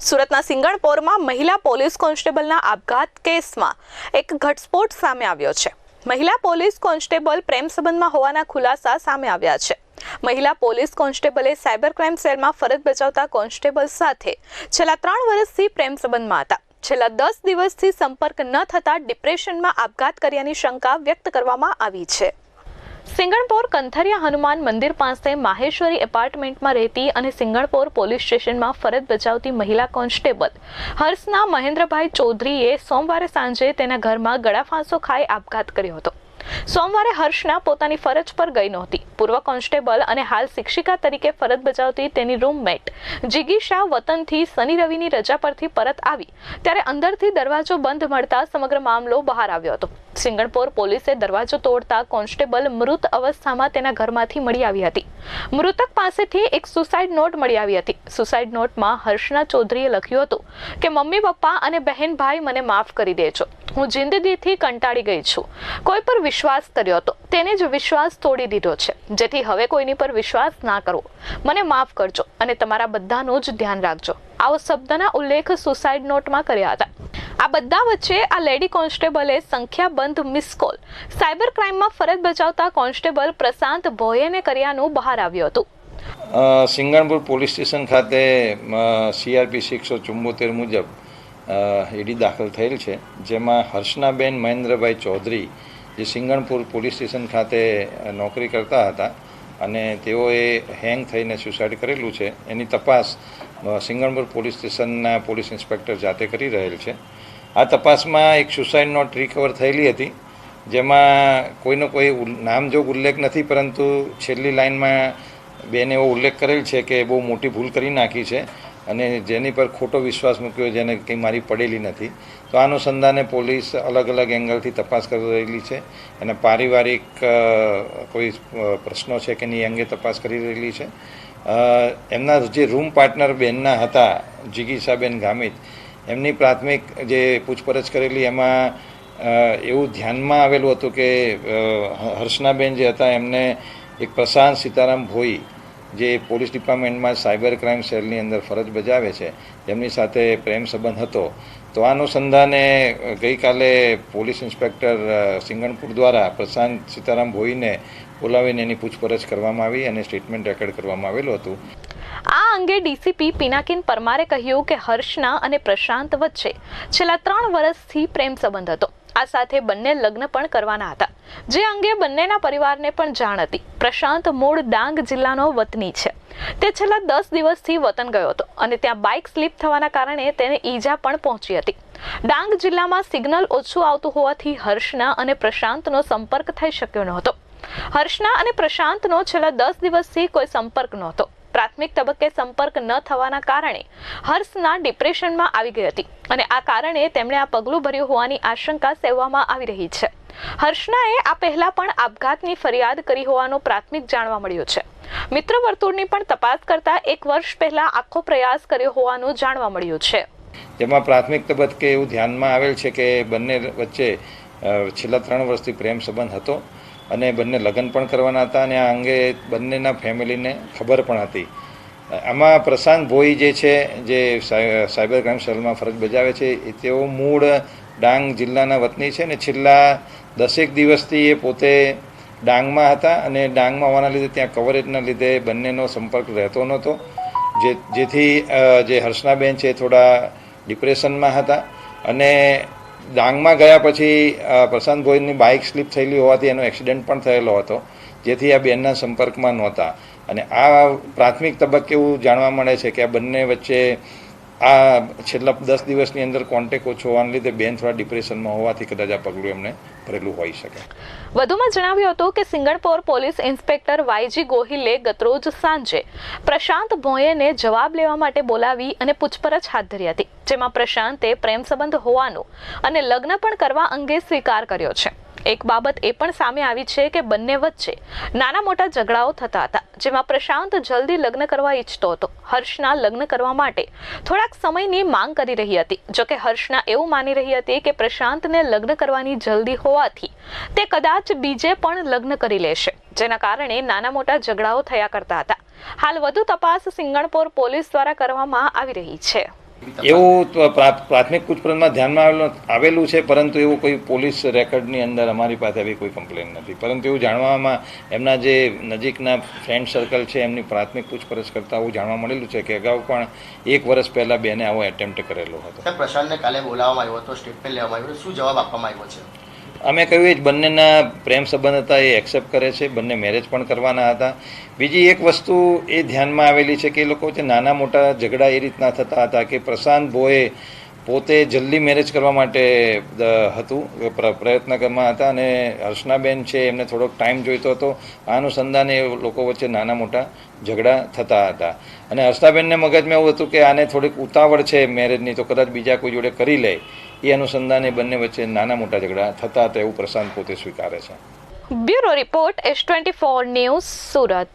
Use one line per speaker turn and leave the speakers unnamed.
સુરતના સિંગણપોરમાં મહિલા પોલીસ કોન્સ્ટેબલના આપઘાત કેસમાં એક ઘટસ્ફોટ સામે આવ્યો છે. મહિલા પોલીસ કોન્સ્ટેબલ પ્રેમ સંબંધમાં હોવાના ખુલાસા સામે આવ્યા છે. મહિલા પોલીસ કોન્સ્ટેબલે સાયબર ક્રાઇમ સેલમાં ફરજ બજાવતા કોન્સ્ટેબલ સાથે છેલ્લા ત્રણ વર્ષથી પ્રેમ સંબંધમાં હતા. છેલ્લા દસ દિવસથી સંપર્ક ન થતા ડિપ્રેશનમાં આપઘાત કર્યાની શંકા વ્યક્ત કરવામાં આવી છે. સિંગણપોર કંથરિયા હનુમાન મંદિર પાસે માહેશ્વરી એપાર્ટમેન્ટમાં રહેતી અને સિંગણપોર પોલીસ સ્ટેશનમાં ફરજ બજાવતી મહિલા કોન્સ્ટેબલ હર્ષના મહેન્દ્રભાઈ ચૌધરીએ સોમવારે સાંજે તેના ઘરમાં ગળાફાંસો ખાઈ આપઘાત કર્યો હતો. સોમવારે હર્ષના પોતાની ફરજ પર ગઈ નહોતી. પૂર્વ કોન્સ્ટેબલ અને હાલ શિક્ષિકા તરીકે ફરજ બજાવતી તેની રૂમમેટ જિગીશા વતનથી શનિ રવિની રજા પરથી પરત આવી. ત્યારે અંદરથી દરવાજો બંધ મળતા સમગ્ર મામલો બહાર આવ્યો હતો. સિંગણપોર પોલીસે દરવાજો તોડતા કોન્સ્ટેબલ મૃત અવસ્થામાં તેના ઘરમાંથી મળી આવી હતી. મૃતક પાસેથી એક સુસાઇડ નોટ મળી આવી હતી. સુસાઇડ નોટમાં હર્ષના ચૌધરીએ લખ્યું હતું કે, મમ્મી, પપ્પા અને બહેન, ભાઈ મને માફ કરી દેજો હું જિંદગીથી કંટાળી ગઈ છું. કોઈ પર વિશ્વાસ કર્યો હતો તેને જ વિશ્વાસ તોડી દીધો છે. જેથી હવે કોઈની પર વિશ્વાસ ના કરવો. મને માફ કરજો અને તમારા બધાનું જ ધ્યાન રાખજો. આવો શબ્દના ઉલ્લેખ સુસાઇડ નોટમાં કર્યા હતા. આ બધા વચ્ચે આ લેડી કોન્સ્ટેબલે સંખ્યાબંધ મિસ કોલ સાયબર ક્રાઇમમાં ફરજ બજાવતા કોન્સ્ટેબલ પ્રશાંત ભોયેને કર્યાનું બહાર આવ્યું હતું.
સિંગણપુર પોલીસ સ્ટેશન ખાતે સીઆરપીસી એકસો ચુંબોતેર મુજબ ઈડી દાખલ થયેલ છે, જેમાં હર્ષનાબેન મહેન્દ્રભાઈ ચૌધરી, જે સિંગણપુર પોલીસ સ્ટેશન ખાતે નોકરી કરતા હતા અને તેઓએ હેંગ થઈને સુસાઇડ કરેલું છે. એની તપાસ સિંગણપુર પોલીસ સ્ટેશનના પોલીસ ઇન્સ્પેક્ટર જાતે કરી રહેલ છે. આ તપાસમાં એક સુસાઇડ નોટ રિકવર થયેલી હતી, જેમાં કોઈનો કોઈ નામ નામજોગ ઉલ્લેખ નથી, પરંતુ છેલ્લી લાઇનમાં બેને એવો ઉલ્લેખ કરેલ છે કે બહુ મોટી ભૂલ કરી નાખી છે અને જેની પર ખોટો વિશ્વાસ મૂક્યો જેને કંઈ મારી પડેલી નથી. તો અનુસંધાને પોલીસ અલગ અલગ એંગલથી તપાસ કરી રહેલી છે અને પારિવારિક કોઈ પ્રશ્નો છે કે નહીં અંગે તપાસ કરી રહેલી છે. એમના જે રૂમ પાર્ટનર બેનના હતા, જિગીસાબેન ગામિત એમની પ્રાથમિક જે પૂછપરછ કરેલી, એમાં એવું ધ્યાનમાં આવેલું હતું કે હર્ષનાબેન જે હતા, એમને એક પ્રશાંત સીતારામ ભોઈ, જે પોલીસ ડિપાર્ટમેન્ટમાં સાયબર ક્રાઇમ સેલની અંદર ફરજ બજાવે છે તેમની સાથે પ્રેમ સંબંધ હતો. તો આ અનુસંધાને ગઈકાલે પોલીસ ઇન્સ્પેક્ટર સિંગણપુર દ્વારા પ્રશાંત સીતારામ ભોઈને બોલાવીને એની પૂછપરછ કરવામાં આવી અને સ્ટેટમેન્ટ રેકોર્ડ કરવામાં આવેલું હતું.
આ અંગે ડીસીપી પિનાકિન પરમારે કહ્યું કે હર્ષના અને પ્રશાંત વચ્ચે છેલ્લા ત્રણ વર્ષથી પ્રેમ સંબંધ હતો. આ સાથે બંને લગ્ન પણ કરવાના હતા. જે અંગે બંનેના પરિવારને પણ જાણ હતી. પ્રશાંત મૂળ ડાંગ જિલ્લાનો વતની છે. તે છેલ્લા દસ દિવસથી વતન ગયો હતો અને ત્યાં બાઇક સ્લીપ થવાના કારણે તેને ઈજા પણ પહોંચી હતી. ડાંગ જિલ્લામાં સિગ્નલ ઓછું આવતું હોવાથી હર્ષના અને પ્રશાંતનો સંપર્ક થઈ શક્યો નહોતો. હર્ષના અને પ્રશાંતનો છેલ્લા દસ દિવસથી કોઈ સંપર્ક નહોતો. પ્રાથમિક તબક્કે સંપર્ક ન થવાના કારણે હર્ષના ડિપ્રેશનમાં આવી ગઈ હતી અને આ કારણે તેમણે આ પગલું ભર્યું હોવાની આશંકા સેવવામાં આવી રહી છે. હર્ષનાએ આ પહેલા પણ આપઘાતની ફરિયાદ કરી હોવાનું પ્રાથમિક જાણવા મળ્યું છે. મિત્ર વર્તુળની પણ તપાસ કરતા એક વર્ષ પહેલા આખો પ્રયાસ કર્યો હોવાનું જાણવા મળ્યું છે.
જેમાં પ્રાથમિક તબક્કે એવું ધ્યાનમાં આવેલ છે કે બંને વચ્ચે છેલ્લા ત્રણ વર્ષથી પ્રેમ સંબંધ હતો. અને બંને લગ્ન પણ કરવાના હતા અને આ અંગે બંનેના ફેમિલીને ખબર પણ હતી. આમાં પ્રશાંત ભોઈ જે છે, જે સાય- સાયબર ક્રાઇમ સેલમાં ફરજ બજાવે છે, એ તેઓ મૂળ ડાંગ જિલ્લાના વતની છે ને છેલ્લા દસેક દિવસથી એ પોતે ડાંગમાં હતા અને ડાંગમાં હોવાના લીધે ત્યાં કવરેજના લીધે બંનેનો સંપર્ક રહેતો નહોતો. જે, જેથી જે હર્ષનાબેન છે થોડા ડિપ્રેશનમાં હતા અને ડાંગમાં ગયા પછી પ્રશાંત ભોઈની બાઇક સ્લીપ થયેલી હોવાથી એનો એક્સિડન્ટ પણ થયેલો હતો, જેથી આ બેનના સંપર્કમાં નહોતા. અને આ પ્રાથમિક તબક્કે એવું જાણવા મળે છે કે આ બંને વચ્ચે આ છેલ્લા દસ દિવસની અંદર કોન્ટેક ઓછો હોવાને લીધે બેન થોડા ડિપ્રેશનમાં હોવાથી કદાચ આ પગલું એમને ભરેલું હોઈ શકે.
વધુમાં જણાવ્યું હતું કે સિંગણપોર પોલીસ ઇન્સ્પેક્ટર વાયજી ગોહિલે ગતરોજ સાંજે પ્રશાંત ભોયેને જવાબ લેવા માટે બોલાવી અને પૂછપરછ હાથ ધરી હતી, જેમાં પ્રશાંતે પ્રેમ સંબંધ હોવાનું અને લગ્ન પણ કરવા અંગે સ્વીકાર કર્યો છે. એક બાબત એ પણ સામે આવી છે કે બંને વચ્ચે નાના મોટા ઝઘડાઓ થતા હતા, જેમાં પ્રશાંત જલ્દી લગ્ન કરવા ઈચ્છતો હતો. હર્ષના લગ્ન કરવા માટે થોડાક સમયની માંગ કરી રહી હતી, જોકે હર્ષના એવું માની રહી હતી કે પ્રશાંતને લગ્ન કરવાની જલ્દી હોવાથી તે કદાચ બીજે પણ લગ્ન કરી લેશે, જેના કારણે નાના મોટા ઝઘડાઓ થયા કરતા હતા. હાલ વધુ તપાસ સિંગણપોર પોલીસ દ્વારા કરવામાં આવી રહી છે.
એવું પ્રાથમિક પૂછપરછમાં ધ્યાનમાં આવેલું આવેલું છે, પરંતુ એવું કોઈ પોલીસ રેકોર્ડની અંદર અમારી પાસે આવી કોઈ કમ્પ્લેન નથી. પરંતુ એવું જાણવામાં એમના જે નજીકના ફ્રેન્ડ સર્કલ છે, એમની પ્રાથમિક પૂછપરછ કરતાં એવું જાણવા મળેલું છે કે અગાઉ પણ એક વર્ષ પહેલાં બેને આવો એટેમ્પ્ટ કરેલો હતો.
પ્રશાંતને કાલે બોલાવવામાં આવ્યો હતો, સ્ટેટમેન્ટ લેવામાં આવ્યું. શું જવાબ આપવામાં આવ્યો છે?
અમે કહ્યું એ જ, બંનેના પ્રેમ સંબંધ હતા, એ એક્સેપ્ટ કરે છે, બંને મેરેજ પણ કરવાના હતા. બીજી એક વસ્તુ એ ધ્યાનમાં આવેલી છે કે એ લોકો વચ્ચે નાના મોટા ઝઘડા એ રીતના થતા હતા કે પ્રશાંત બોએ પોતે જલ્દી મેરેજ કરવા માટે હતું પ્રયત્ન કરવામાં હતા અને હર્ષનાબેન છે, એમને થોડોક ટાઈમ જોઈતો હતો. આ અનુસંધાને એ લોકો વચ્ચે નાના મોટા ઝઘડા થતા હતા. અને હર્ષનાબેનને મગજમાં એવું હતું કે આને થોડીક ઉતાવળ છે મેરેજની તો કદાચ બીજા કોઈ જોડે કરી લે. એ અનુસંધાને બંને વચ્ચે નાના મોટા ઝઘડા થતા હતા એવું પ્રશાંત પોતે સ્વીકારે છે.
Bureau report S twenty four news Surat.